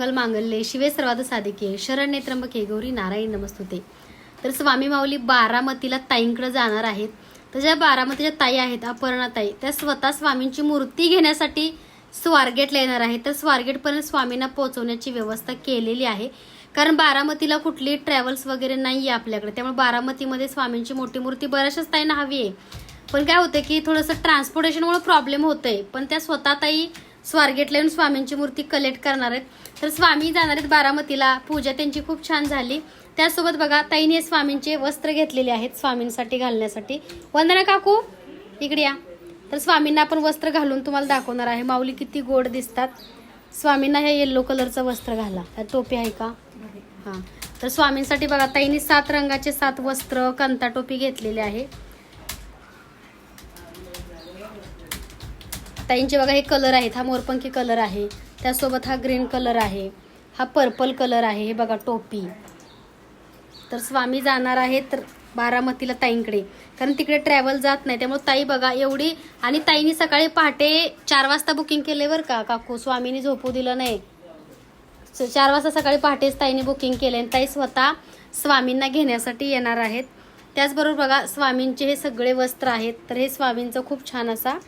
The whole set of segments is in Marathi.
मंगल मांगल्ये शिवे सर्वाद साधिके शरण्ये त्र्यंबके गौरी नारायण नमस्तुते. तर स्वामी माऊली बारामतीला ताईंकडे जाणार आहेत. तर ज्या बारामतीच्या ताई आहेत अपर्णाताई त्या स्वतः स्वामींची मूर्ती घेण्यासाठी स्वारगेटला येणार आहे तर स्वारगेटपर्यंत स्वामींना पोहोचवण्याची व्यवस्था केलेली आहे. कारण बारामतीला कुठली ट्रॅव्हल्स वगैरे नाही आहे आपल्याकडे. त्यामुळे बारामतीमध्ये स्वामींची मोठी मूर्ती बऱ्याचशाच ताईंना हवी आहे. पण काय होतं की थोडंसं ट्रान्सपोर्टेशनमुळे प्रॉब्लेम होतंय. पण त्या स्वतः ताई स्वारगेटला येऊन स्वामींची मूर्ती कलेक्ट करणार आहेत. तर स्वामी जाणार आहेत बारामतीला. पूजा त्यांची खूप छान झाली. त्यासोबत बघा ताईने स्वामींचे वस्त्र घेतलेले आहेत स्वामींसाठी घालण्यासाठी. वंदना काकू इकडे या. तर स्वामींना आपण वस्त्र घालून तुम्हाला दाखवणार आहे. माऊली किती गोड दिसतात. स्वामींना हे येल्लो कलरचं वस्त्र घाला. ह्यात टोपी आहे का? हां. तर स्वामींसाठी बघा ताईने सात रंगाचे सात वस्त्र कंता टोपी घेतलेले आहे. ताईंचे बघा हे कलर आहेत. हा मोरपंखी कलर आहे. त्यासोबत हा ग्रीन कलर आहे. हा पर्पल कलर आहे. हे बघा टोपी. तर स्वामी जाणार आहेत तर बारामतीला ताईंकडे. कारण तिकडे ट्रॅव्हल जात नाही. त्यामुळे ताई बघा एवढी आणि ताईनी सकाळी पहाटे चार वाजता बुकिंग केले बरं का? काकू स्वामीने झोपू दिलं नाही. स- चार वाजता सकाळी पहाटेच ताईने बुकिंग केले आणि ताई स्वतः स्वामींना घेण्यासाठी येणार आहेत. त्याचबरोबर बघा स्वामींचे हे सगळे वस्त्र आहेत. तर हे स्वामींचं खूप छान असा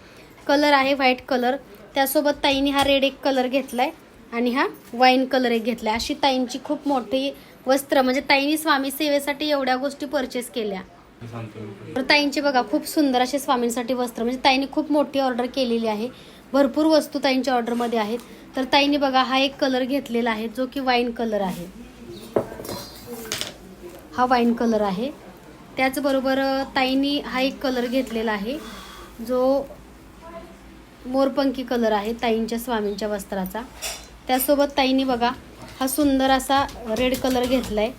कलर आहे व्हाईट कलर. त्यासोबत ताईने हा रेड एक कलर घेतलाय आणि हा वाईन कलर एक घेतलाय. अशी ताईंची खूप मोठी वस्त्र म्हणजे ताईंनी स्वामी सेवेसाठी एवढ्या गोष्टी परचेस केल्या. तर ताईंचे बघा खूप सुंदर असे स्वामींसाठी वस्त्र म्हणजे ताईंनी खूप मोठी ऑर्डर केलेली आहे. भरपूर वस्तू ताईंच्या ऑर्डरमध्ये आहेत. तर ताईंनी बघा हा एक कलर घेतलेला आहे जो की वाईन कलर आहे. हा वाईन कलर आहे. त्याचबरोबर ताईनी ताईंनी हा एक कलर घेतलेला आहे जो मोरपंखी कलर आहे ताईंच्या स्वामींच्या वस्त्राचा. त्यासोबत ताईंनी बघा हा सुंदर असा रेड कलर घेतलाय.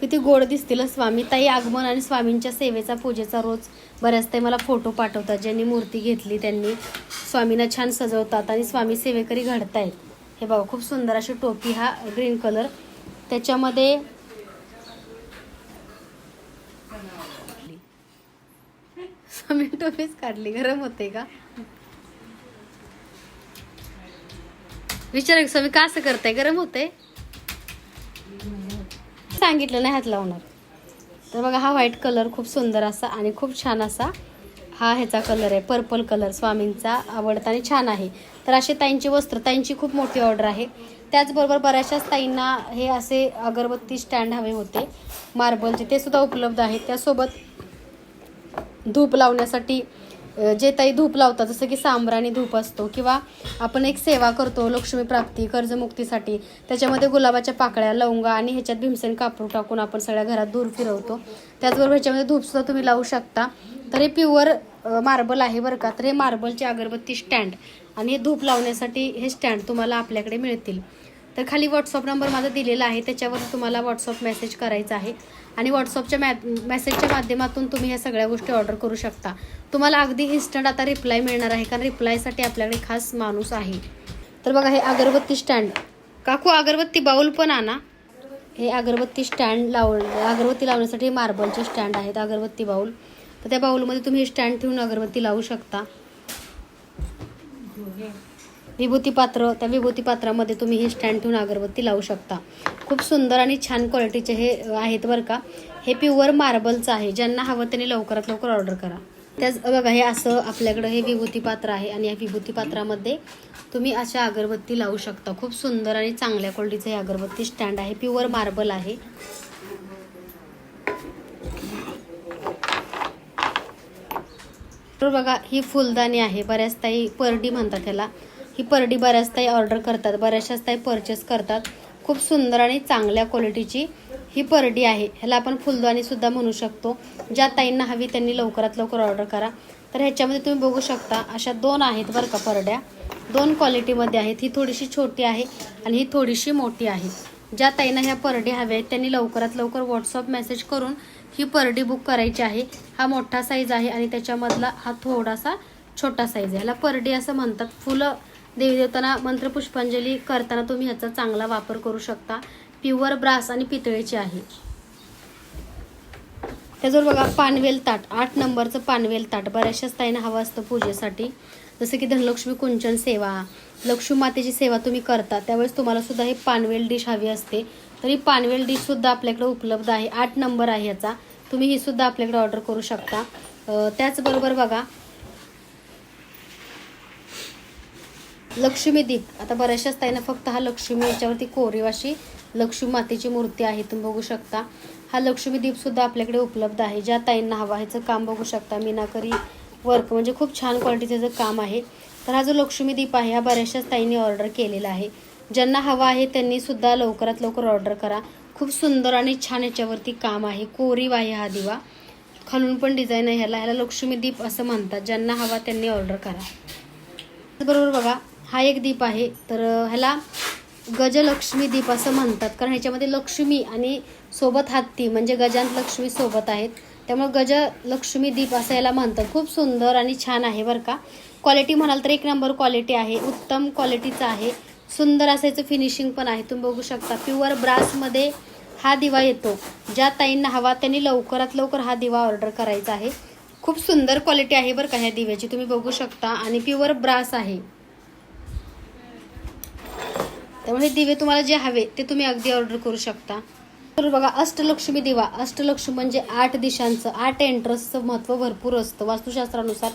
किती गोड दिसतील स्वामी. ताई आगमन आणि स्वामींच्या सेवेचा पूजेचा रोज बऱ्याच ताई मला फोटो पाठवतात ज्यांनी मूर्ती घेतली त्यांनी स्वामींना छान सजवतात आणि स्वामी सेवेकरी घडतायत. हे बघा खूप सुंदर अशी टोपी हा ग्रीन कलर. त्याच्यामध्ये टोमॅटो पेस्ट काढली गरम होते का? विचार स्वामी का असं करताय? गरम होते सांगितलं नाही हात लावणार. तर बघा हा व्हाईट कलर खूप सुंदर असा आणि खूप छान असा हा ह्याचा कलर आहे. पर्पल कलर स्वामींचा आवडता आणि छान आहे. तर असे ताईंची वस्त्र ताईंची खूप मोठी ऑर्डर आहे. त्याचबरोबर बऱ्याचशाच ताईंना हे असे अगरबत्ती स्टँड हवे होते. मार्बलचे ते सुद्धा उपलब्ध आहेत. त्यासोबत धूप लावण्यासाठी जे ताई धूप लावतात जसं की सांबराणी धूप असतो किंवा आपण एक सेवा करतो लक्ष्मी प्राप्ती कर्जमुक्तीसाठी त्याच्यामध्ये गुलाबाच्या पाकळ्या लवंगा आणि ह्याच्यात भीमसेन कापूर टाकून आपण सगळ्या घरात धूर फिरवतो. त्याचबरोबर ह्याच्यामध्ये धूपसुद्धा तुम्ही लावू शकता. तर हे प्युअर मार्बल आहे बरं का. तर हे मार्बलची अगरबत्ती स्टँड आणि हे धूप लावण्यासाठी हे स्टँड तुम्हाला आपल्याकडे मिळतील. तर खाली व्हॉट्सअप नंबर माझा दिलेला आहे त्याच्यावर तुम्हाला व्हॉट्सअप मेसेज करायचा आहे. आणि व्हॉट्सअपच्या मॅ मेसेजच्या माध्यमातून तुम्ही ह्या सगळ्या गोष्टी ऑर्डर करू शकता. तुम्हाला अगदी इन्स्टंट आता रिप्लाय मिळणार आहे कारण रिप्लायसाठी आपल्याकडे खास माणूस आहे. तर बघा हे अगरबत्ती स्टँड काकू अगरबत्ती बाऊल पण आणा. हे अगरबत्ती स्टँड लाव अगरबत्ती लावण्यासाठी मार्बलचे स्टँड आहेत अगरबत्ती बाऊल तर त्या बाऊलमध्ये तुम्ही स्टँड ठेवून अगरबत्ती लावू शकता. विभूती पात्र त्या विभूती पात्रामध्ये तुम्ही हे स्टँड ठेवून अगरबत्ती लावू शकता. खूप सुंदर आणि छान क्वालिटीचे हे आहेत बरं का. हे प्युअर मार्बलचं आहे. ज्यांना हवं त्यांनी लवकरात लवकर ऑर्डर करा. त्याच बघा हे असं आपल्याकडं हे विभूती पात्र आहे आणि या विभूती पात्रामध्ये तुम्ही अशा अगरबत्ती लावू शकता. खूप सुंदर आणि चांगल्या क्वालिटीचं हे अगरबत्ती स्टँड आहे. प्युअर मार्बल आहे. तर बघा ही फुलदाणी आहे. बऱ्याच ताई परडी म्हणतात त्याला ही परडी बऱ्याच ताई ऑर्डर करतात बऱ्याचशाच ताई परचेस करतात. खूप सुंदर आणि चांगल्या क्वालिटीची ही परडी आहे. ह्याला आपण फुलदाणीसुद्धा म्हणू शकतो. ज्या ताईंना हवी त्यांनी लवकरात लवकर ऑर्डर करा. तर ह्याच्यामध्ये तुम्ही बघू शकता अशा दोन आहेत बरं का परड्या. दोन क्वालिटीमध्ये आहेत. ही थोडीशी छोटी आहे आणि ही थोडीशी मोठी आहे. ज्या ताईंना ह्या परडी हव्या आहेत त्यांनी लवकरात लवकर व्हॉट्सअप मेसेज करून ही परडी बुक करायची आहे. हा मोठा साईज आहे आणि त्याच्यामधला हा थोडासा छोटा साईज आहे. ह्याला परडी असं म्हणतात. फुलं देवी देवताना मंत्रपुष्पांजली करताना तुम्ही ह्याचा चांगला वापर करू शकता. प्युअर ब्रास आणि पितळेची आहे. त्याचबरोबर बघा पानवेल ताट. आठ नंबरचं पानवेल ताट. बऱ्याचशाच ताईंना हवं असतं पूजेसाठी. जसं की धनलक्ष्मी कुंचन सेवा. लक्ष्मी मातेची सेवा तुम्ही करता. त्यावेळेस तुम्हाला सुद्धा हे पानवेल डिश हवी असते. तरी पानवेल डिश सुद्धा आपल्याकडे उपलब्ध आहे. आठ नंबर आहे याचा. तुम्ही ही सुद्धा आपल्याकडे ऑर्डर करू शकता. त्याचबरोबर बघा लक्ष्मी दीप. आता बऱ्याचशाच ताईंना फक्त हा लक्ष्मी याच्यावरती कोरीव अशी लक्ष्मी मातेची मूर्ती आहे तुम्ही बघू शकता. हा लक्ष्मी सुद्धा आपल्याकडे उपलब्ध आहे. ज्या ताईंना हवा ह्याचं काम बघू शकता. मीनाकरी वर्क म्हणजे खूप छान क्वालिटीचं जे काम आहे. तर हा जो लक्ष्मी दीप आहे हा बऱ्याचशाच ताईंनी ऑर्डर केलेला आहे. ज्यांना हवा आहे त्यांनी सुद्धा लवकरात लवकर ऑर्डर करा. खूप सुंदर आणि छान याच्यावरती काम आहे. कोरीव आहे हा दिवा. खालून पण डिझाईन आहे. ह्याला ह्याला लक्ष्मी दीप असं म्हणतात. ज्यांना हवा त्यांनी ऑर्डर करा. बरोबर बघा. हा एक दीप आहे. तर ह्याला गजलक्ष्मी दीप असं म्हणतात. कारण ह्याच्यामध्ये लक्ष्मी आणि सोबत हत्ती म्हणजे गजांत लक्ष्मी सोबत आहेत. त्यामुळे गजलक्ष्मी दीप असं याला म्हणतात. खूप सुंदर आणि छान आहे बरं का. क्वालिटी म्हणाल तर एक नंबर क्वालिटी आहे. उत्तम क्वालिटीचं आहे. सुंदर असं याचं फिनिशिंग पण आहे. तुम्ही बघू शकता. प्युअर ब्रासमध्ये हा दिवा येतो. ज्या ताईंना हवा त्यांनी लवकरात लवकर हा दिवा ऑर्डर करायचा आहे. खूप सुंदर क्वालिटी आहे बरं का ह्या दिव्याची. तुम्ही बघू शकता. आणि प्युअर ब्रास आहे. त्यामुळे हे दिवे तुम्हाला जे हवे ते तुम्ही अगदी ऑर्डर करू शकता. तर बघा अष्टलक्ष्मी दिवा. अष्टलक्ष्मी म्हणजे आठ दिशांचं आठ एंट्रन्सचं महत्त्व भरपूर असतं वास्तुशास्त्रानुसार.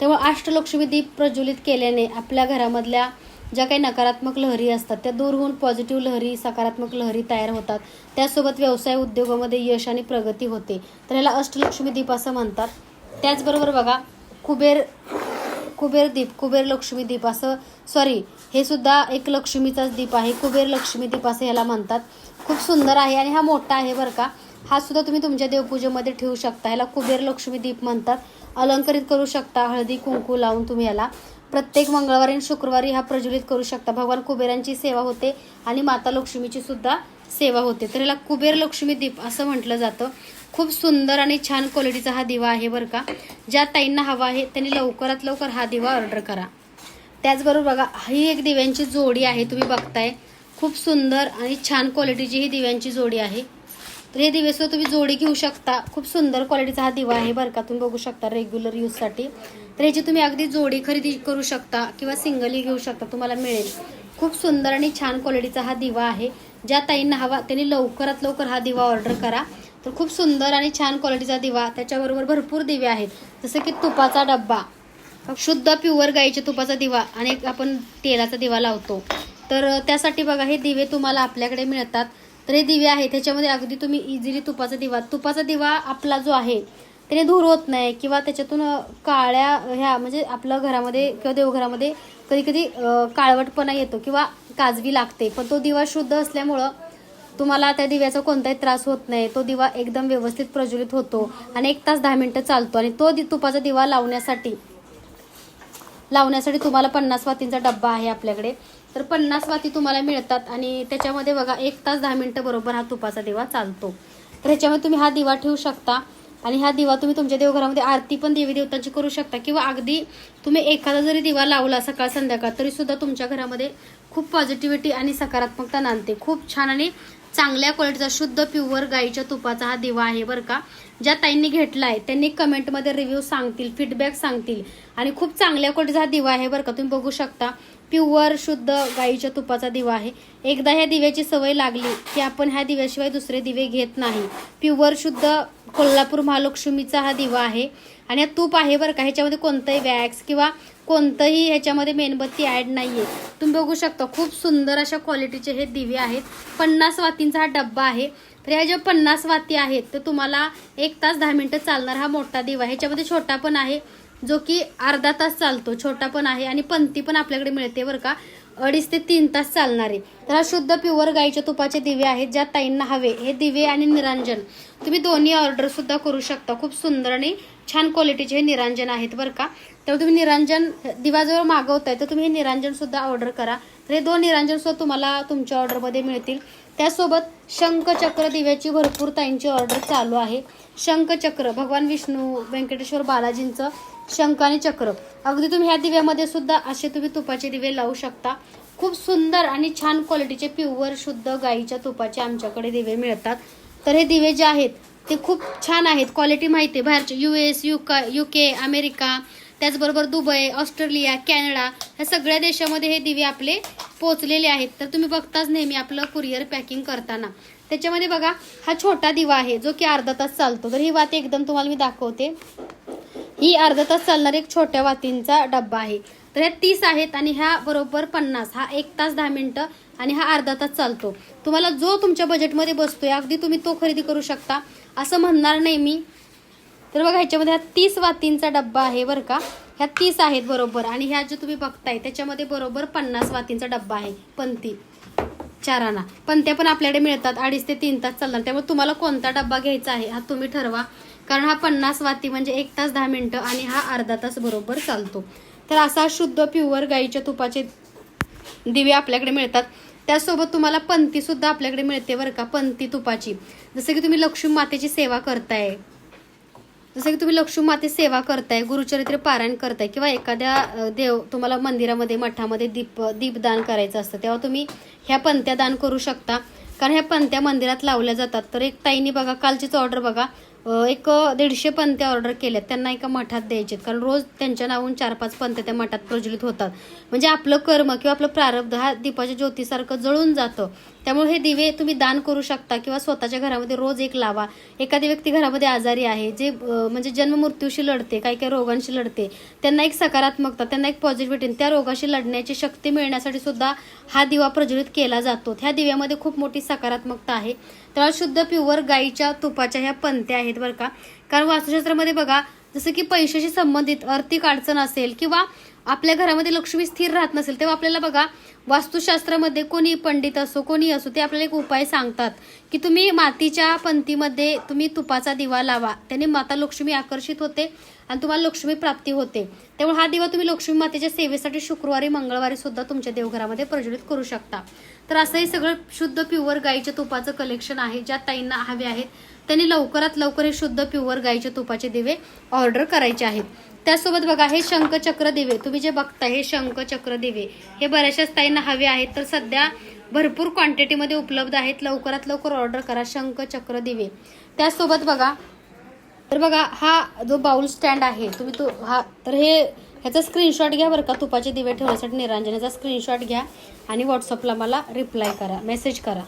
त्यामुळे अष्टलक्ष्मी दीप प्रज्वलित केल्याने आपल्या घरामधल्या ज्या काही नकारात्मक लहरी असतात त्या दूर होऊन पॉझिटिव्ह लहरी सकारात्मक लहरी तयार होतात. त्यासोबत व्यवसाय उद्योगामध्ये यश आणि प्रगती होते. तर याला अष्टलक्ष्मी दीप असं म्हणतात. त्याचबरोबर बघा कुबेर कुबेर दीप कुबेर लक्ष्मी दीप असं सॉरी हे सुद्धा एक लक्ष्मीचाच दीप आहे. कुबेर लक्ष्मी दीप असं ह्याला म्हणतात. खूप सुंदर आहे आणि हा मोठा आहे बरं का. हा सुद्धा तुम्ही तुमच्या देवपूजेमध्ये ठेवू शकता. ह्याला कुबेर लक्ष्मी दीप म्हणतात. अलंकरित करू शकता. हळदी कुंकू लावून तुम्ही याला प्रत्येक मंगळवारी आणि शुक्रवारी हा प्रज्वलित करू शकता. भगवान कुबेरांची सेवा होते आणि माता लक्ष्मीची सुद्धा सेवा होते. तर याला कुबेर लक्ष्मी दीप असं म्हटलं जातं. खूप सुंदर आणि छान क्वालिटीचा हा दिवा आहे बरं का. ज्या ताईंना हवा आहे त्यांनी लवकरात लवकर हा दिवा ऑर्डर करा. त्याचबरोबर बघा ही एक दिव्यांची जोडी आहे तुम्ही बघताय. खूप सुंदर आणि छान क्वालिटीची ही दिव्यांची जोडी आहे. तर हे दिवे तुम्ही जोडी घेऊ शकता. खूप सुंदर क्वालिटीचा हा दिवा आहे बरं का तुम्ही बघू शकता रेग्युलर यूजसाठी तर ह्याची तुम्ही अगदी जोडी खरेदी करू शकता किंवा सिंगलही घेऊ शकता तुम्हाला मिळेल. खूप सुंदर आणि छान क्वालिटीचा हा दिवा आहे. ज्या ताईंना हवा त्यांनी लवकरात लवकर हा दिवा ऑर्डर करा. तर खूप सुंदर आणि छान क्वालिटीचा दिवा त्याच्याबरोबर भरपूर दिवे आहेत. जसं की तुपाचा डब्बा. शुद्ध प्युअर गाईच्या तुपाचा दिवा आणि आपण तेलाचा दिवा लावतो. तर त्यासाठी बघा हे दिवे तुम्हाला आपल्याकडे मिळतात. तर हे दिवे आहेत त्याच्यामध्ये अगदी तुम्ही इझिली तुपाचा दिवा तुपाचा दिवा आपला जो आहे त्याने धूर होत नाही किंवा त्याच्यातून काळ्या ह्या म्हणजे आपल्या घरामध्ये किंवा देवघरामध्ये कधी कधी काळवटपणा येतो किंवा काजवी लागते. पण तो दिवा शुद्ध असल्यामुळं तुम्हाला त्या दिव्याचा कोणताही त्रास होत नाही. तो दिवा एकदम व्यवस्थित प्रज्वलित होतो आणि एक तास दहा मिनिटं चालतो आणि तो दि- तुपाचा दिवा लावण्यासाठी लावण्यासाठी तुम्हाला पन्नास वातींचा डब्बा आहे आपल्याकडे. तर पन्नास वाती तुम्हाला मिळतात आणि त्याच्यामध्ये बघा एक तास दहा मिनिटं बरोबर हा तुपाचा दिवा चालतो. तर ह्याच्यामध्ये तुम्ही हा दिवा ठेवू शकता आणि हा दिवा तुम्ही तुमच्या देवघरामध्ये आरती पण देवी देवतांची करू शकता किंवा अगदी तुम्ही एखादा जरी दिवा लावला सकाळ संध्याकाळ तरी सुद्धा तुमच्या घरामध्ये खूप पॉझिटिव्हिटी आणि सकारात्मकता नांदते. खूप छान आणि चांगल्या क्वालिटीचा शुद्ध प्युअर गाईच्या तुपाचा हा दिवा आहे बरं का. ज्या ताईंनी घेतला आहे त्यांनी कमेंटमध्ये रिव्ह्यू सांगतील फीडबॅक सांगतील. आणि खूप चांगल्या क्वालिटीचा हा दिवा आहे बरं का. तुम्ही बघू शकता प्युअर शुद्ध गाईच्या तुपाचा दिवा आहे. एकदा ह्या दिव्याची सवय लागली की आपण ह्या दिव्याशिवाय दुसरे दिवे घेत नाही. प्युअर शुद्ध कोल्हापूर महालक्ष्मीचा हा दिवा आहे. आणि हा तूप आहे बरं का. ह्याच्यामध्ये कोणतंही वॅक्स किंवा कोणतंही ह्याच्यामध्ये मेणबत्ती ॲड नाही आहे तुम्ही बघू शकता खूप सुंदर अशा क्वालिटीचे हे दिवे आहेत. पन्नास वातींचा हा डब्बा आहे. तर ह्या ज्या पन्नास वाती आहेत तर तुम्हाला एक तास दहा मिनटं चालणार हा मोठा दिवा. ह्याच्यामध्ये छोटा पण आहे जो की अर्धा तास चालतो. छोटा पण आहे आणि पंथी पण आपल्याकडे मिळते बरं का. अडीच ते तीन तास चालणारे. तर हा शुद्ध प्युअर गाईच्या तुपाचे दिवे आहेत ज्या ताईंना हवे. हे दिवे आणि निरांजन. तुम्ही दोन्ही ऑर्डर सुद्धा करू शकता. खूप सुंदर आणि छान क्वालिटीचे हे निरांजन आहेत बरं का. तर तुम्ही निरांजन दिवाजवळ मागवताय तर तुम्ही हे निरांजन सुद्धा ऑर्डर करा. तर हे दोन निरांजन सुद्धा तुम्हाला तुमच्या ऑर्डरमध्ये मिळतील. त्यासोबत शंखचक्र दिव्याची भरपूर ताईंची ऑर्डर चालू आहे. शंखचक्र भगवान विष्णू व्यंकटेश्वर बालाजींचं शंख आणि चक्र. अगदी तुम्ही ह्या दिव्यामध्ये सुद्धा असे तुम्ही तुपाचे दिवे लावू शकता. खूप सुंदर आणि छान क्वालिटीचे प्युअर शुद्ध गाईच्या तुपाचे आमच्याकडे दिवे मिळतात. तर हे दिवे जे आहेत ते खूप छान आहेत. क्वालिटी माहिती आहे. बाहेरचे U S U U K America त्याचबरोबर दुबई ऑस्ट्रेलिया कॅनडा ह्या सगळ्या देशामध्ये हे दिवे आपले पोचलेले आहेत. तर तुम्ही बघताच नेहमी आपलं कुरिअर पॅकिंग करताना. त्याच्यामध्ये बघा हा छोटा दिवा आहे जो की अर्धा तास चालतो. तर ही वाती एकदम तुम्हाला मी दाखवते. ही अर्धा तास चालणारी एक छोट्या वातींचा डब्बा आहे. तर ह्या तीस आहेत आणि ह्या बरोबर पन्नास. हा एक तास दहा मिनिटं आणि हा अर्धा तास चालतो. तुम्हाला जो तुमच्या बजेटमध्ये बसतोय अगदी तुम्ही तो खरेदी करू शकता. असं म्हणणार नाही मी. तर बघा ह्याच्यामध्ये हा तीस वातींचा डब्बा आहे बरं का. ह्या तीस आहेत बरोबर. आणि ह्या जे तुम्ही बघताय त्याच्यामध्ये बरोबर पन्नास वातींचा डब्बा आहे. पंती आणा पण त्या पण आपल्याकडे मिळतात. अडीच ते तीन तास चालणार. त्यामुळे तुम्हाला कोणता डब्बा घ्यायचा आहे हा तुम्ही ठरवा. कारण हा पन्नास वाती म्हणजे एक तास दहा मिनिटं आणि हा अर्धा तास बरोबर चालतो. तर असा शुद्ध प्युअर गाईच्या तुपाचे दिवे आपल्याकडे मिळतात. त्यासोबत तुम्हाला पंती सुद्धा आपल्याकडे मिळते बरं का पंती तुपाची. जसं की तुम्ही लक्ष्मी मातेची सेवा करताय. जसं की तुम्ही लक्ष्मी माते सेवा करताय गुरुचरित्र पारायण करताय किंवा एखाद्या देव तुम्हाला मंदिरामध्ये मठामध्ये दीप दीपदान करायचं असतं तेव्हा तुम्ही ह्या पंत्या दान करू शकता. कारण ह्या पंत्या मंदिरात लावल्या जातात. तर एक ताईनी बघा कालचीच ऑर्डर बघा. एक दीडशे पंत्या ऑर्डर केल्यात त्यांना एका मठात द्यायचे कारण रोज त्यांच्या नावून चार पाच पंत्या त्या मठात प्रज्वलित होतात. म्हणजे आपलं कर्म किंवा आपलं प्रारब्ध हा दीपाच्या ज्योतीसारखं जळून जातं. त्यामुळे हे दिवे तुम्ही दान करू शकता किंवा स्वतःच्या घरामध्ये रोज एक लावा. एखादी व्यक्ती घरामध्ये आजारी आहे जे म्हणजे जन्म मृत्यूशी लढते काही काही रोगांशी लढते त्यांना एक सकारात्मकता त्यांना एक पॉझिटिव्हिटी त्या रोगाशी लढण्याची शक्ती मिळण्यासाठी सुद्धा हा दिवा प्रज्वलित केला जातो. ह्या दिव्यामध्ये खूप मोठी सकारात्मकता आहे. तर शुद्ध प्युअर गाईच्या तुपाच्या ह्या पंत्या आहेत बरं का. कारण वास्तुशास्त्रामध्ये बघा जसं की पैशाशी संबंधित आर्थिक अडचण असेल किंवा आपल्या घरामध्ये लक्ष्मी स्थिर राहत नसेल तेव्हा आपल्याला बघा वास्तुशास्त्रामध्ये कोणी पंडित असो कोणी असो ते आपल्याला एक उपाय सांगतात की तुम्ही मातीच्या पंथीमध्ये तुम्ही तुपाचा दिवा लावा. त्याने माता लक्ष्मी आकर्षित होते आणि तुम्हाला लक्ष्मी प्राप्ती होते. त्यामुळे हा दिवा तुम्ही लक्ष्मी मातेच्या सेवेसाठी शुक्रवारी मंगळवारी सुद्धा तुमच्या देवघरामध्ये प्रज्वलित करू शकता. तर असं हे सगळं शुद्ध प्युअर गाईच्या तुपाचं कलेक्शन आहे ज्या ताईंना हवे आहेत त्यांनी लवकरात लवकर हे शुद्ध प्युअर गाईच्या तुपाचे दिवे ऑर्डर करायचे आहेत. त्यासोबत बघा हे शंखचक्र दिवे तुम्ही जे बघताय हे शंखचक्र दिवे हे बऱ्याचशाच ताईंना हवे आहेत. तर सध्या भरपूर क्वांटिटीमध्ये उपलब्ध आहेत. लवकरात लवकर ऑर्डर करा शंखचक्र दिवे त्यासोबत बघा तर बघा हा जो बाउल स्टँड आहे तुम्ही तो हा तर हे ह्याचा स्क्रीनशॉट घ्या बरं का तुपाचे दिवे ठेवण्यासाठी निरांजनाचा स्क्रीनशॉट घ्या आणि व्हॉट्सअपला मला रिप्लाय करा मेसेज करा.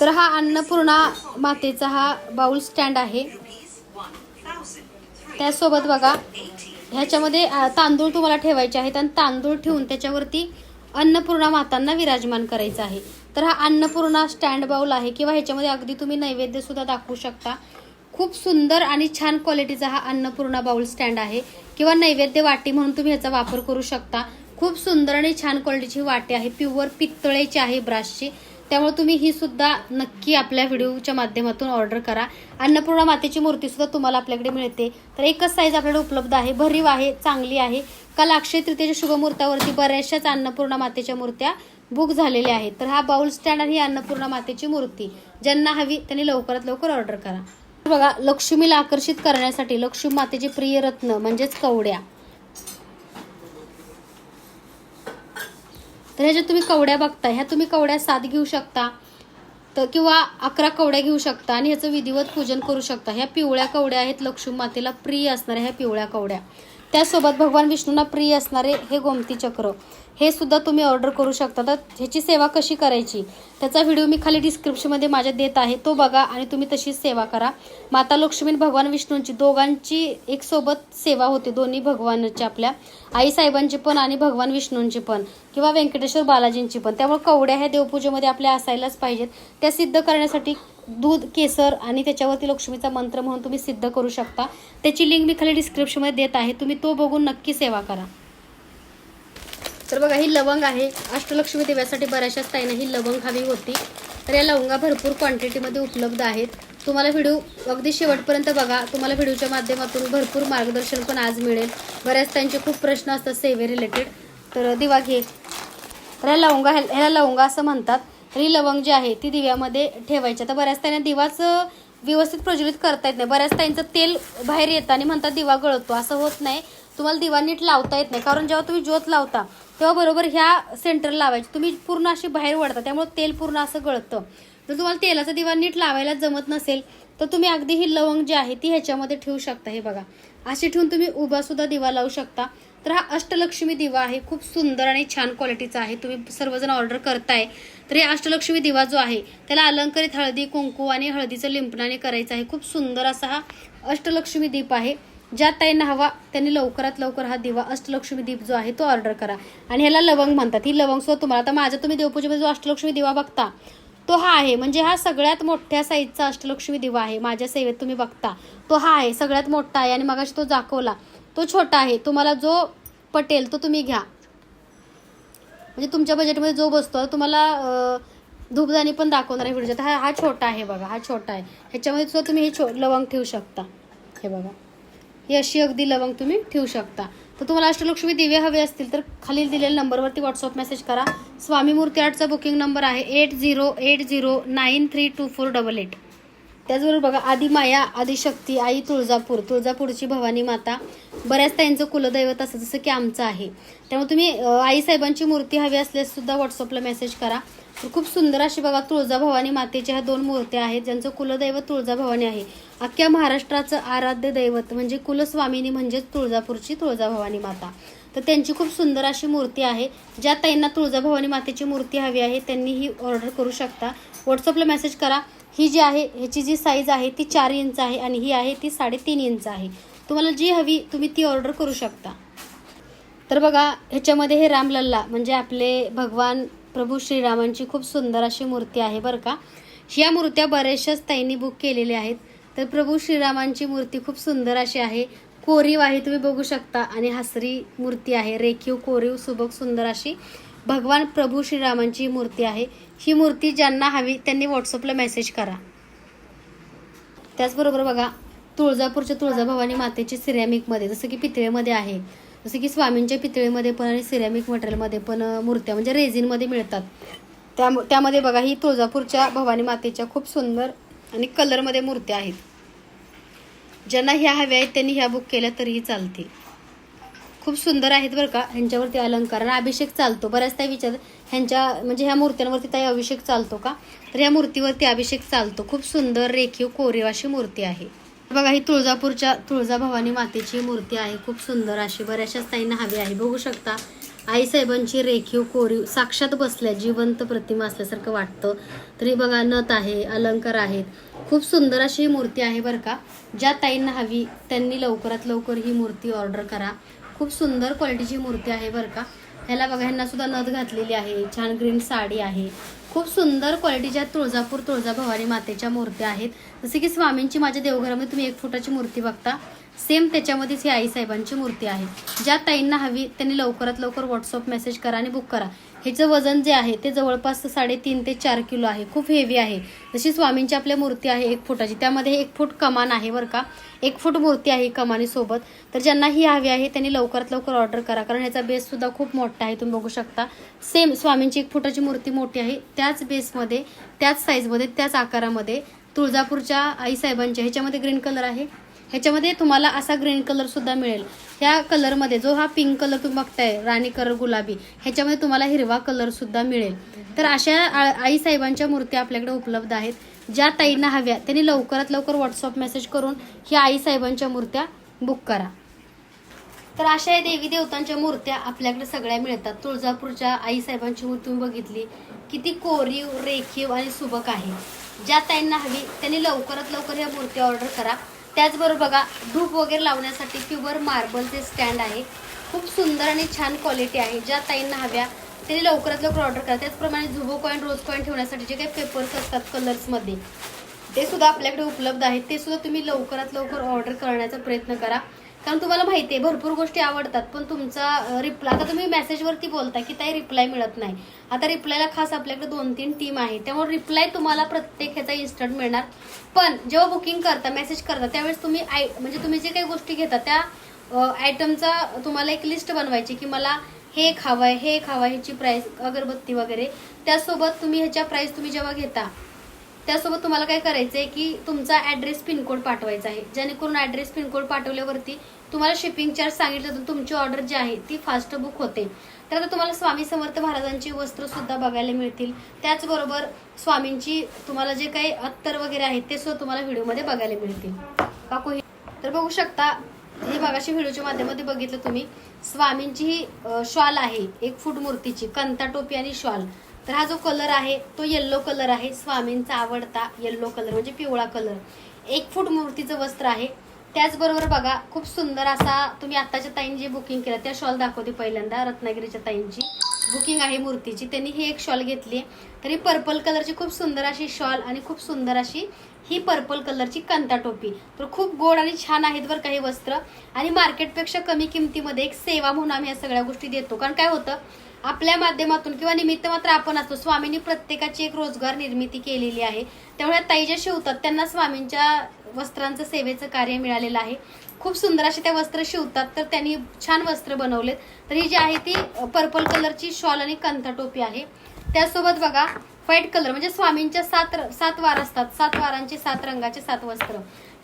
तर हा अन्नपूर्णा मातेचा हा बाउल स्टँड आहे. त्यासोबत बघा ह्याच्यामध्ये तांदूळ तुम्हाला ठेवायचे आहेत आणि तांदूळ ठेवून त्याच्यावरती अन्नपूर्णा मातांना विराजमान करायचं आहे. तर हा अन्नपूर्णा स्टँड बाउल आहे किंवा ह्याच्यामध्ये अगदी तुम्ही नैवेद्य सुद्धा दाखवू शकता. खूप सुंदर आणि छान क्वालिटीचा हा अन्नपूर्णा बाउल स्टँड आहे किंवा नैवेद्य वाटी म्हणून तुम्ही ह्याचा वापर करू शकता. खूप सुंदर आणि छान क्वालिटीची वाटी आहे. प्युअर पितळेची आहे ब्राशची त्यामुळे तुम्ही ही सुद्धा नक्की आपल्या व्हिडिओच्या माध्यमातून ऑर्डर करा. अन्नपूर्णा मातेची मूर्ती सुद्धा तुम्हाला आपल्याकडे मिळते. तर एकच साईज आपल्याकडे उपलब्ध आहे. भरीव आहे चांगली आहे. काल अक्षय तृतीयेच्या शुभमुहूर्तावरती बऱ्याचशाच अन्नपूर्णा मातेच्या मूर्त्या बुक झालेल्या आहेत. तर हा बाउल स्टँड आणि ही अन्नपूर्णा मातेची मूर्ती. ज्यांना हवी त्यांनी लवकरात लवकर ऑर्डर करा. बघा लक्ष्मीला आकर्षित करण्यासाठी लक्ष्मी मातेचे प्रिय रत्न म्हणजेच कवड्या. तर ह्याच्यात तुम्ही कवड्या बघता ह्या तुम्ही कवड्या सात घेऊ शकता. तर किंवा अकरा कवड्या घेऊ शकता आणि ह्याचं विधिवत पूजन करू शकता. ह्या पिवळ्या कवड्या आहेत लक्ष्मी मातेला प्रिय असणाऱ्या ह्या पिवळ्या कवड्या. त्यासोबत भगवान विष्णूंना प्रिय असणारे हे गोमती चक्र हे सुद्धा तुम्ही ऑर्डर करू शकता. तर ह्याची सेवा कशी करायची? त्याचा व्हिडिओ मी खाली डिस्क्रिप्शनमध्ये माझ्या देत आहे. तो बघा आणि तुम्ही तशीच सेवा करा. माता लक्ष्मी भगवान विष्णूंची दोघांची एक सोबत सेवा होते. दोन्ही भगवानची आपल्या. आई साहेबांची पण आणि भगवान विष्णूंची पण. किंवा व्यंकटेश्वर बालाजींची पण. त्यामुळे कवड्या ह्या देवपूजेमध्ये आपल्या असायलाच पाहिजेत. त्या सिद्ध करण्यासाठी दूध केसर आणि त्याच्यावरती लक्ष्मीचा मंत्र म्हणून तुम्ही सिद्ध करू शकता. त्याची लिंक मी खाली डिस्क्रिप्शनमध्ये देत आहे. तुम्ही तो बघून नक्की सेवा करा. तर बघा ही लवंग आहे. अष्टलक्ष्मी देव्यासाठी बऱ्याचशाच ताईनं ही लवंग हवी होती. तर या लवंगा भरपूर क्वांटिटीमध्ये उपलब्ध आहेत. तुम्हाला व्हिडिओ अगदी शेवटपर्यंत बघा. तुम्हाला व्हिडिओच्या माध्यमातून भरपूर मार्गदर्शन पण आज मिळेल. बऱ्याच त्यांचे खूप प्रश्न असतात सेवे रिलेटेड तर दिवा घे. तर ह्या लवंगा ह्याला लवंगा असं म्हणतात. ही लवंग जी आहे ती दिव्यामध्ये ठेवायची. आता बऱ्याच त्यांना दिवाच व्यवस्थित प्रज्वलित करता येत नाही. बऱ्याच त्यांचं तेल बाहेर येतं आणि म्हणतात दिवा गळतो. असं होत नाही. तुम्हाला दिवा नीट लावता येत नाही. कारण जेव्हा तुम्ही ज्योत लावता तेव्हा बरोबर ह्या सेंटर लावायची. तुम्ही पूर्ण अशी बाहेर वळता त्यामुळे तेल पूर्ण असं गळतं. जर तुम्हाला तेलाचा दिवा नीट लावायला जमत नसेल तर तुम्ही अगदी ही लवंग जी आहे ती ह्याच्यामध्ये ठेवू शकता. हे बघा. अशी ठेवून तुम्ही उभा सुद्धा दिवा लावू शकता. तर हा अष्टलक्ष्मी दिवा आहे. खूप सुंदर आणि छान क्वालिटीचा आहे. तुम्ही सर्वजण ऑर्डर करताय. तर हे अष्टलक्ष्मी दिवा जो आहे त्याला अलंकरित हळदी कुंकू आणि हळदीचं लिंपणाने करायचं आहे. खूप सुंदर असा हा अष्टलक्ष्मी दीप आहे. ज्या ताईंना हवा त्यांनी लवकरात लवकर हा दिवा अष्टलक्ष्मी दीप जो आहे तो ऑर्डर करा. आणि ह्याला लवंग म्हणतात. ही लवंग सुद्धा तुम्हाला आता माझ्या तुम्ही देवपूजेमध्ये जो अष्टलक्ष्मी दिवा बघता तो हा आहे. म्हणजे हा सगळ्यात मोठ्या साईजचा अष्टलक्ष्मी दिवा आहे. माझ्या सेवेत तुम्ही बघता. तो हा आहे. सगळ्यात मोठा आहे. आणि मगाशी तो दाखवला. तो छोटा आहे. तुम्हाला जो पटेल तो तुम्ही घ्या. म्हणजे तुमच्या बजेटमध्ये जो बसतो तुम्हाला धूपदाणी पण दाखवणार आहे व्हिडिओ हा हा छोटा आहे बघा. हा छोटा आहे. ह्याच्यामध्ये सुद्धा तुम्ही हे छो लवंग ठेवू शकता. हे बघा. ही अशी अगदी लवंग तुम्ही ठेवू शकता. तर तुम्हाला अष्टलक्ष्मी दिवे हवे असतील तर खालील दिलेल्या नंबरवरती व्हॉट्सअप मेसेज करा. स्वामी मूर्ती आर्टचा बुकिंग नंबर आहे eight zero eight zero nine three two four double eight त्याचबरोबर बघा आदि माया आदिशक्ती आई तुळजापूर तुळजापूरची भवानी माता बऱ्याच त्यांचं कुलदैवत असं जसं की आमचं आहे. त्यामुळे तुम्ही आई साहेबांची मूर्ती हवी असल्यास सुद्धा व्हॉट्सअपला मेसेज करा. तर खूप सुंदर अशी बघा तुळजा भवानी मातेच्या ह्या दोन मूर्त्या आहेत ज्यांचं कुलदैवत तुळजा भवानी आहे. अख्ख्या महाराष्ट्राचं आराध्य दैवत म्हणजे कुलस्वामिनी म्हणजेच तुळजापूरची तुळजा भवानी माता. तर त्यांची खूप सुंदर अशी मूर्ती आहे. ज्या ताईंना तुळजाभवानी मातेची मूर्ती हवी आहे त्यांनी ही ऑर्डर करू शकता. व्हॉट्सअपला मेसेज करा. ही जी आहे ह्याची जी साईज आहे ती चार इंच आहे आणि ही आहे ती साडेतीन इंच आहे. तुम्हाला जी हवी तुम्ही ती ऑर्डर करू शकता. तर बघा ह्याच्यामध्ये हे रामलल्ला म्हणजे आपले भगवान प्रभू श्रीरामांची खूप सुंदर अशी मूर्ती आहे बरं का. या मूर्त्या बऱ्याचशाच ताईंनी बुक केलेल्या आहेत. तर प्रभू श्रीरामांची मूर्ती खूप सुंदर अशी आहे. कोरीव आहे तुम्ही बघू शकता. आणि हसरी मूर्ती आहे रेखीव कोरीव सुबक सुंदर अशी. भगवान प्रभू श्रीरामांची मूर्ती आहे. ही मूर्ती ज्यांना हवी त्यांनी व्हॉट्सअपला मेसेज करा. त्याचबरोबर बघा तुळजापूरच्या तुळजाभवानी मातेची सिरॅमिकमध्ये जसं की पितळेमध्ये आहे जसं की स्वामींच्या पितळेमध्ये पण आणि सिरॅमिक मटेरियलमध्ये पण मूर्त्या म्हणजे रेझिनमध्ये मिळतात. त्या त्यामध्ये बघा ही तुळजापूरच्या भवानी मातेच्या खूप सुंदर आणि कलरमध्ये मूर्त्या आहेत. ज्यांना ह्या हव्या आहेत त्यांनी ह्या बुक केल्या तरीही चालतील. खूप सुंदर आहेत बरं का. ह्यांच्यावरती अलंकार आणि अभिषेक चालतो. बऱ्याच विचार ह्यांच्या म्हणजे ह्या मूर्त्यांवरती ताई अभिषेक चालतो का? तर ह्या मूर्तीवरती अभिषेक चालतो. खूप सुंदर रेखीव कोरीव अशी मूर्ती आहे. बघा ही तुळजापूरच्या तुळजाभवानी मातेची मूर्ती आहे. खूप सुंदर अशी बऱ्याचशाच ताईंना हवी आहे. बघू शकता आईसाहेबांची रेखीव कोरीव साक्षात बसल्या जिवंत प्रतिमा असल्यासारखं वाटतं. तरी बघा नथ आहे अलंकार आहेत. खूप सुंदर अशी ही मूर्ती आहे बरं का. ज्या ताईंना हवी त्यांनी लवकरात लवकर ही मूर्ती ऑर्डर करा. खूप सुंदर क्वालिटीची मूर्ती आहे बरं का. ह्याला बघा ह्यांना सुद्धा नथ घातलेली आहे छान ग्रीन साडी आहे. खूप सुंदर क्वालिटीच्या तुळजापूर तुळजाभवानी मातेच्या मूर्त्या आहेत. जसे की स्वामींची माझ्या देवघरामध्ये तुम्ही एक फुटाची मूर्ती बघता. सेम त्याच्यामध्येच ही आईसाहेबांची मूर्ती आहे. ज्या ताईंना हवी त्यांनी लवकरात लवकर व्हॉट्सअप मेसेज करा आणि बुक करा. ह्याचं वजन जे आहे ते जवळपास साडेतीन ते चार किलो आहे. खूप हेवी आहे. जशी स्वामींची आपल्या मूर्ती आहे एक फुटाची त्यामध्ये एक फूट कमान आहे बरं का. एक फूट मूर्ती आहे कमानीसोबत तर ज्यांना ही हवी आहे त्यांनी लवकरात लवकर ऑर्डर करा. कारण ह्याचा बेससुद्धा खूप मोठा आहे तुम्ही बघू शकता. सेम स्वामींची एक फुटाची मूर्ती मोठी आहे. त्याच बेसमध्ये त्याच साईजमध्ये त्याच आकारामध्ये तुळजापूरच्या आईसाहेबांच्या ह्याच्यामध्ये ग्रीन कलर आहे. ह्याच्यामध्ये तुम्हाला असा ग्रीन कलर सुद्धा मिळेल. ह्या कलरमध्ये जो हा पिंक कलर तुम्ही बघताय राणी कलर गुलाबी ह्याच्यामध्ये तुम्हाला हिरवा कलर सुद्धा मिळेल. तर अशा आई साहेबांच्या मूर्त्या आपल्याकडे उपलब्ध आहेत. ज्या ताईंना हव्या त्यांनी लवकरात लवकर व्हॉट्सअप मेसेज करून ह्या आई साहेबांच्या मूर्त्या बुक करा. तर अशा या देवी देवतांच्या मूर्त्या आपल्याकडे सगळ्या मिळतात. तुळजापूरच्या आई साहेबांची मूर्ती तुम्ही बघितली. किती कोरीव रेखीव आणि सुबक आहे. ज्या ताईंना हवी त्यांनी लवकरात लवकर ह्या मूर्ती ऑर्डर करा. त्याचबरोबर बघा धूप वगैरे लावण्यासाठी प्युअर मार्बलचे स्टँड आहे. खूप सुंदर आणि छान क्वालिटी आहे. ज्या ताईंना हव्या त्यांनी लवकरात लवकर ऑर्डर करा. त्याचप्रमाणे झुबो कॉईन रोज कॉईन ठेवण्यासाठी जे काही पेपर्स असतात कलर्समध्ये ते सुद्धा आपल्याकडे उपलब्ध आहेत. ते सुद्धा तुम्ही लवकरात लवकर ऑर्डर करण्याचा प्रयत्न करा. कारण तुम्हाला माहिती आहे भरपूर गोष्टी आवडतात पण तुमचा रिप्लाय आता तुम्ही मेसेजवरती बोलता की ताई रिप्लाय मिळत नाही. आता रिप्लायला खास आपल्याकडे दोन तीन टीम आहे त्यामुळे रिप्लाय तुम्हाला प्रत्येक ह्याचा इन्स्टंट मिळणार. पण जेव्हा बुकिंग करता मेसेज करता त्यावेळेस तुम्ही आय म्हणजे तुम्ही जे काही गोष्टी घेता त्या आयटमचा तुम्हाला एक लिस्ट बनवायची की मला हे खावंय हे खावं ह्याची प्राईस अगरबत्ती वगैरे. त्यासोबत तुम्ही ह्याच्या प्राईस तुम्ही जेव्हा घेता त्यासोबत तुम्हाला काय करायचं आहे की तुमचा ॲड्रेस पिनकोड पाठवायचा आहे. जेणेकरून ॲड्रेस पिनकोड पाठवल्यावरती तुम्हाला शिपिंग चार्ज सांगितलं तर तुमची ऑर्डर जी आहे ती फास्ट बुक होते. तर आता तुम्हाला स्वामी समर्थ महाराजांची वस्त्र सुद्धा बघायला मिळतील. त्याचबरोबर स्वामींची तुम्हाला जे काही अत्तर वगैरे आहेत ते सुद्धा तुम्हाला व्हिडिओमध्ये बघायला मिळतील. काकू तर बघू शकता हे बघाशी व्हिडिओच्या माध्यमामध्ये बघितलं तुम्ही. स्वामींची ही शॉल आहे एक फूट मूर्तीची कंता टोपी आणि शॉल तर हा जो कलर आहे तो येल्लो कलर आहे. स्वामींचा आवडता येल्लो कलर म्हणजे पिवळा कलर एक फूट मूर्तीचं वस्त्र आहे. त्याचबरोबर बघा खूप सुंदर असा तुम्ही आत्ताच्या ताईंनी जे बुकिंग केलं त्या शॉल दाखवते पहिल्यांदा रत्नागिरीच्या ताईंची. बुकिंग आहे मूर्तीची. त्यांनी ही एक शॉल घेतली आहे. तरी पर्पल कलरची खूप सुंदर अशी शॉल आणि खूप सुंदर अशी ही पर्पल कलरची कंता टोपी. तर खूप गोड आणि छान आहेत बरं काही वस्त्र. आणि मार्केटपेक्षा कमी किमतीमध्ये एक सेवा म्हणून आम्ही या सगळ्या गोष्टी देतो. कारण काय होतं? आपल्या माध्यमातून किंवा निमित्त मात्र आपण असतो. स्वामींनी प्रत्येकाची एक रोजगार निर्मिती केलेली आहे. त्यामुळे ताई ज्या शिवतात त्यांना स्वामींच्या वस्त्रांचं सेवेचं कार्य मिळालेलं आहे. खूप सुंदर असे त्या वस्त्र शिवतात तर त्यांनी छान वस्त्र बनवलेत. तर ही जी आहे ती पर्पल कलरची शॉल आणि कंथा टोपी आहे. त्यासोबत बघा व्हाईट कलर म्हणजे स्वामींच्या सात र- सात वार असतात. सात वारांचे सात रंगाचे सात वस्त्र.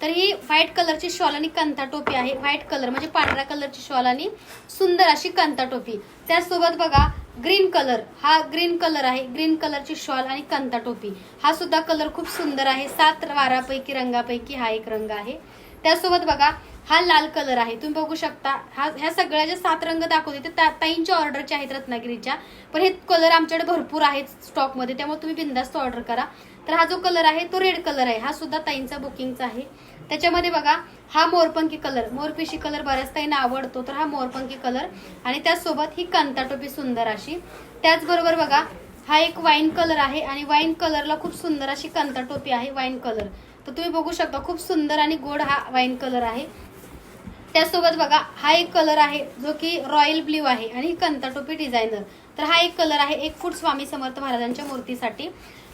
तर ही व्हाईट कलरची शॉल आणि कंथा टोपी आहे. व्हाईट कलर म्हणजे पांढऱ्या कलरची शॉल आणि सुंदर अशी कंथा टोपी. त्याचसोबत बघा ग्रीन कलर. हा ग्रीन कलर आहे. ग्रीन कलरची शॉल आणि कंथा टोपी. हा सुद्धा कलर खूप सुंदर आहे. सात वारापैकी रंगापैकी हा एक रंग आहे. त्यासोबत बघा हा लाल कलर आहे. तुम्ही बघू शकता हा ह्या सगळ्या ज्या सात रंग दाखवते ते ता- ताईंच्या ऑर्डरच्या आहेत रत्नागिरीच्या. पण हे कलर आमच्याकडे भरपूर आहेत स्टॉकमध्ये त्यामुळे तुम्ही बिंदास्त ऑर्डर करा. तर हा जो कलर आहे तो रेड कलर आहे. हा सुद्धा ताईंचा बुकिंगचा आहे. त्याच्यामध्ये बघा हा मोरपंखी कलर मोरपिशी कलर बऱ्याच ताईंना आवडतो तर हा मोरपंखी कलर आणि त्याचसोबत ही कांता टोपी सुंदर अशी. त्याचबरोबर बघा हा एक वाईन कलर आहे आणि वाईन कलरला खूप सुंदर अशी कांता टोपी आहे वाईन कलर तर तुम्ही बघू शकता खूप सुंदर आणि गोड हा वाईन कलर आहे. त्याचसोबत बघा हा एक कलर आहे जो की रॉयल ब्ल्यू आहे आणि ही टोपी डिझायनर तर हा एक कलर आहे एक फूट स्वामी समर्थ महाराजांच्या मूर्तीसाठी.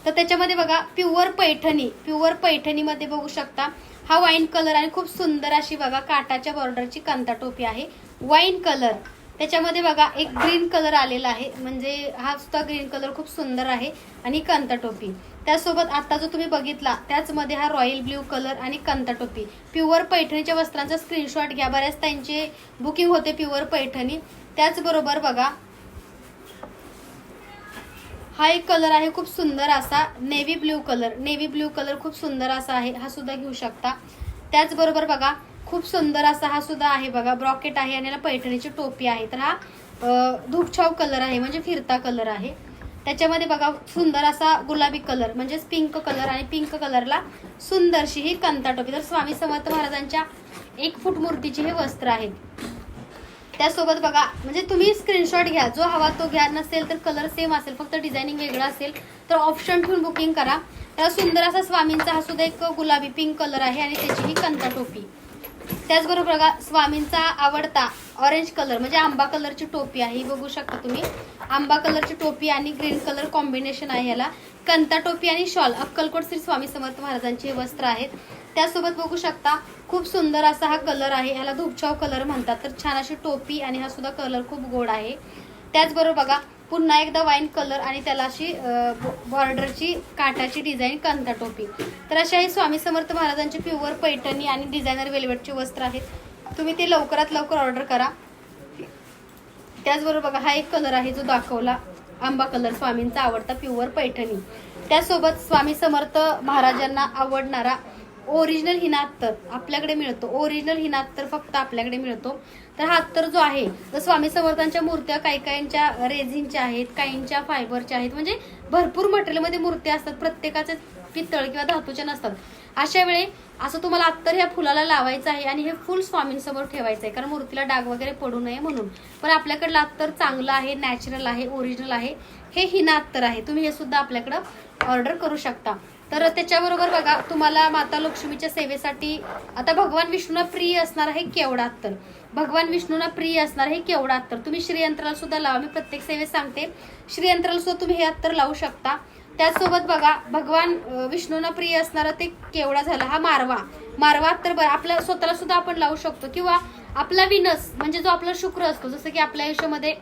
तर त्याच्यामध्ये बघा प्युअर पैठणी प्युअर पैठणीमध्ये बघू शकता. हा वाईन कलर आणि खूप सुंदर अशी बघा काटाच्या बॉर्डरची कांता टोपी आहे. वाईन कलर त्याच्यामध्ये बघा एक ग्रीन कलर आलेला आहे. म्हणजे हा सुद्धा ग्रीन कलर खूप सुंदर आहे आणि कांता टोपी त्यासोबत आता जो तुम्ही बघितला त्याचमध्ये हा रॉयल ब्ल्यू कलर आणि कांता टोपी प्युअर पैठणीच्या वस्त्रांचा स्क्रीनशॉट घ्या. बऱ्याच त्यांचे बुकिंग होते प्युअर पैठणी. त्याचबरोबर बघा हा एक कलर आहे खूप सुंदर असा navy blue colour navy blue colour खूप सुंदर असा आहे हा सुद्धा घेऊ शकता. त्याचबरोबर बघा खूप सुंदर असा हा सुद्धा आहे बघा ब्रॉकेट आहे आणि याला पैठणीची टोपी आहे. तर हा धूपछाव कलर आहे म्हणजे फिरता कलर आहे. त्याच्यामध्ये बघा सुंदर असा गुलाबी कलर म्हणजेच पिंक कलर आणि पिंक कलरला सुंदरशी ही कंता टोपी. तर स्वामी समर्थ महाराजांच्या एक फूट मूर्तीची हे वस्त्र आहेत त्यासोबत बघा म्हणजे तुम्ही स्क्रीनशॉट घ्या. जो हवा तो घ्या नसेल तर कलर सेम असेल फक्त डिझायनिंग वेगळं असेल तर ऑप्शन ठेवून बुकिंग करा. त्याला सुंदर असा स्वामींचा हा सुद्धा एक गुलाबी पिंक कलर आहे आणि त्याची ही कंता टोपी. त्याचबरोबर बघा स्वामींचा आवडता ऑरेंज कलर म्हणजे आंबा कलरची टोपी आहे ही बघू शकता तुम्ही. आंबा कलरची टोपी आणि ग्रीन कलर कॉम्बिनेशन आहे याला. कंता टोपी आणि शॉल अक्कलकोट श्री स्वामी समर्थ महाराजांचे वस्त्र आहेत. त्यासोबत बघू शकता खूप सुंदर असा हा कलर आहे ह्याला धूपछाव कलर म्हणतात. तर छान अशी टोपी आणि हा सुद्धा कलर खूप गोड आहे. त्याचबरोबर बघा पुन्हा एकदा वाईन कलर आणि त्याला अशी बॉर्डरची काटाची डिझाईन कांता टोपी तर अशा ही स्वामी समर्थ महाराजांची प्युअर पैठणी आणि डिझायनर वेल्वेटचे वस्त्र आहेत. तुम्ही ते लवकरात लवकर ऑर्डर करा. त्याचबरोबर बघा हा एक कलर आहे जो दाखवला आंबा कलर स्वामींचा आवडता प्युअर पैठणी. त्यासोबत स्वामी समर्थ महाराजांना आवडणारा ओरिजिनल हिना अत्तर आपल्याकडे मिळतो. ओरिजिनल हिना अत्तर फक्त आपल्याकडे मिळतो. तर हा अत्तर जो आहे तर स्वामी समर्थांच्या मूर्त्या काही काहींच्या रेझिनच्या आहेत काहींच्या फायबरच्या आहेत. म्हणजे भरपूर मटेरियलमध्ये मूर्त्या असतात. प्रत्येकाचे पितळ किंवा धातूच्या नसतात. अशा वेळी असं तुम्हाला अत्तर ह्या फुलाला लावायचं आहे आणि हे फुल स्वामींसमोर ठेवायचं आहे. कारण मूर्तीला डाग वगैरे पडू नये म्हणून. पण आपल्याकडलं अत्तर चांगलं आहे नॅचरल आहे ओरिजिनल आहे. हे हिना अत्तर आहे. तुम्ही हे सुद्धा आपल्याकडं ऑर्डर करू शकता. तर त्याच्याबरोबर बघा तुम्हाला माता लक्ष्मीच्या सेवेसाठी आता भगवान विष्णूला प्रिय असणार आहे केवढा अत्तर भगवान विष्णूला प्रिय असणार हे केवढा अत्तर तुम्ही श्रीयंत्राला सुद्धा लावा मी प्रत्येक सेवेत सांगते. श्रीयंत्राला सुद्धा तुम्ही हे अत्तर लावू शकता. त्याचसोबत बघा भगवान विष्णूना विष्णूंना प्रिय असणारा ते केवढा झाला? हा मारवा. मारवा तर आपल्या स्वतःला सुद्धा आपण लावू शकतो. किंवा आपला विनस म्हणजे जो आपला शुक्र असतो जसं की आपल्या आयुष्यामध्ये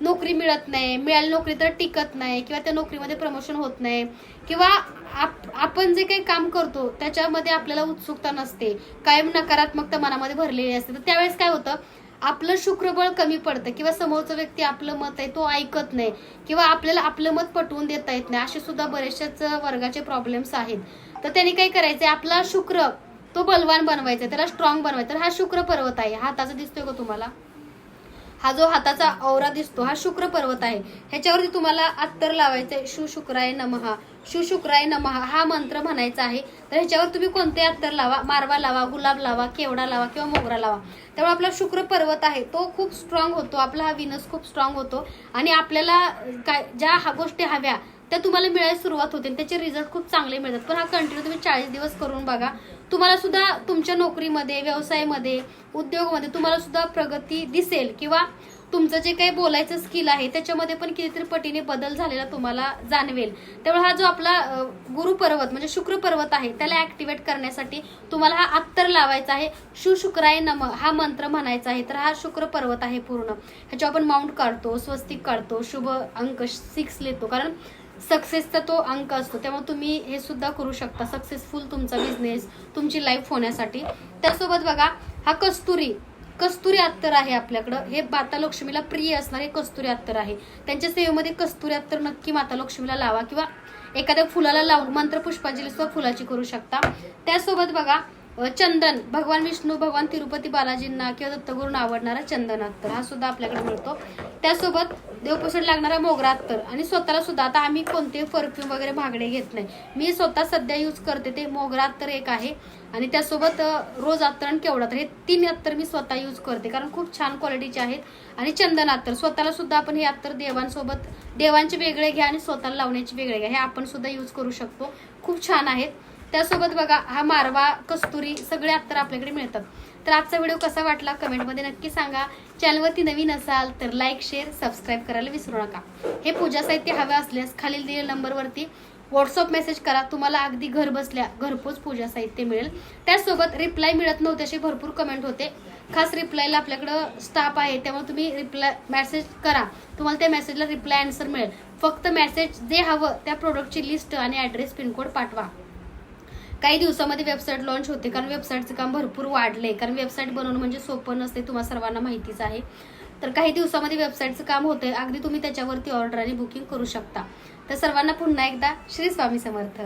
नोकरी मिळत नाही मिळाली नोकरी तर टिकत नाही किंवा त्या नोकरीमध्ये प्रमोशन होत नाही किंवा आप- आपण जे काही काम करतो त्याच्यामध्ये आपल्याला उत्सुकता नसते कायम नकारात्मकता मनामध्ये भरलेली असते. तर त्यावेळेस काय होतं? आपलं शुक्रबळ कमी पडतं किंवा समोरचा व्यक्ती आपलं मत आहे तो ऐकत नाही किंवा आपल्याला आपलं मत पटवून देता येत नाही असे सुद्धा बरेचशाच वर्गाचे प्रॉब्लेम्स आहेत. तर त्यांनी काय करायचंय? आपला शुक्र तो बलवान बनवायचा आहे, त्याला स्ट्रॉंग बनवायचा तर हा शुक्र पर्वत आहे हाताचा दिसतोय का तुम्हाला? हा जो हाताचा औरा दिसतो हा शुक्र पर्वत आहे. ह्याच्यावरती तुम्हाला अत्तर लावायचं आहे. शु शुक्राय नमहा. शुशुक्राय नमहा हा मंत्र म्हणायचा आहे. तर ह्याच्यावर तुम्ही कोणते अत्तर लावा? मारवा लावा गुलाब लावा केवडा लावा किंवा मोगरा लावा. त्यामुळे आपला शुक्र पर्वत आहे. तो खूप स्ट्रॉंग होतो. आपला हा विनस खूप स्ट्रॉंग होतो. आणि आपल्याला काय ज्या हा गोष्टी हव्या त्या तुम्हाला मिळायला सुरुवात होते. त्याचे रिझल्ट खूप चांगले मिळतात. पण हा कंटिन्यू तुम्ही चाळीस दिवस करून बघा. तुम्हाला सुद्धा तुमच्या नोकरीमध्ये व्यवसायामध्ये उद्योगामध्ये तुम्हाला सुद्धा प्रगती दिसेल किंवा तुमचं जे काही बोलायचं स्किल आहे त्याच्यामध्ये पण कितीतरी पटीने बदल झालेला तुम्हाला जाणवेल. त्यामुळे हा जो आपला गुरु पर्वत म्हणजे शुक्र पर्वत आहे त्याला ऍक्टिवेट करण्यासाठी तुम्हाला हा अत्तर लावायचा आहे. शुशुक्राय नम हा मंत्र म्हणायचा आहे. तर हा शुक्र पर्वत आहे पूर्ण. ह्याच्यावर आपण माउंट काढतो स्वस्तिक काढतो शुभ अंक सिक्स लिहितो. कारण सक्सेसचा तो अंक असतो तेव्हा तुम्ही हे सुद्धा करू शकता. सक्सेसफुल तुमचा बिझनेस तुमची लाईफ होण्यासाठी. त्यासोबत बघा हा कस्तुरी कस्तुरी अत्तर आहे आपल्याकडं. हे माता लक्ष्मीला प्रिय असणारे कस्तुरी अत्तर आहे. त्यांच्या सेवेमध्ये कस्तुरी अत्तर नक्की माता लक्ष्मीला लावा किंवा एखाद्या फुलाला लावून मंत्रपुष्पांजली सुद्धा फुलाची करू शकता. त्यासोबत बघा चंदन. भगवान विष्णू भगवान तिरुपती बालाजींना किंवा दत्तगुरूंना आवडणारा चंदन अत्तर हा सुद्धा आपल्याकडे मिळतो. त्यासोबत देवपुसड लागणारा मोगरा अत्तर आणि स्वतःला सुद्धा आता आम्ही कोणते परफ्यूम वगैरे महागडे घेत नाही. मी स्वतः सध्या यूज करते ते मोगरा अत्तर एक आहे. आणि त्यासोबत रोज अत्तर आणि केवढा अत्तर हे तीन अत्तर मी स्वतः यूज करते. कारण खूप छान क्वालिटीचे आहेत. आणि चंदन अत्तर स्वतःला सुद्धा आपण हे अत्तर देवांसोबत देवांचे वेगळे घ्या आणि स्वतःला लावण्याचे वेगळे घ्या. हे आपण सुद्धा यूज करू शकतो. खूप छान आहेत. त्यासोबत बघा हा मारवा कस्तुरी सगळे अत्तर आपल्याकडे मिळतात. तर आजचा व्हिडिओ कसा वाटला कमेंटमध्ये नक्की सांगा. चॅनलवरती नवीन असाल तर लाईक शेअर सबस्क्राईब करायला विसरू नका. हे पूजा साहित्य हवे असल्यास खालील दिलेल्या नंबरवरती व्हॉट्सअप मेसेज करा. तुम्हाला अगदी घर बसल्या घरपोच पूजा साहित्य मिळेल. त्याचसोबत रिप्लाय मिळत नव्हते असे भरपूर कमेंट होते. खास रिप्लायला आपल्याकडं स्टाफ आहे त्यामुळे तुम्ही रिप्लाय मेसेज करा. तुम्हाला त्या मेसेजला रिप्लाय आन्सर मिळेल. फक्त मेसेज जे हवं त्या प्रोडक्टची लिस्ट आणि ॲड्रेस पिनकोड पाठवा. काही दिवसामध्ये वेबसाईट लॉन्च होते कारण वेबसाईटचं काम भरपूर वाढले कारण वेबसाईट बनवणं म्हणजे सोपं नसते तुम्हाला सर्वांना माहितीच आहे. तर काही दिवसामध्ये वेबसाईटचं काम होतंय अगदी तुम्ही त्याच्यावरती ऑर्डर आणि बुकिंग करू शकता. तर सर्वांना पुन्हा एकदा श्री स्वामी समर्थ.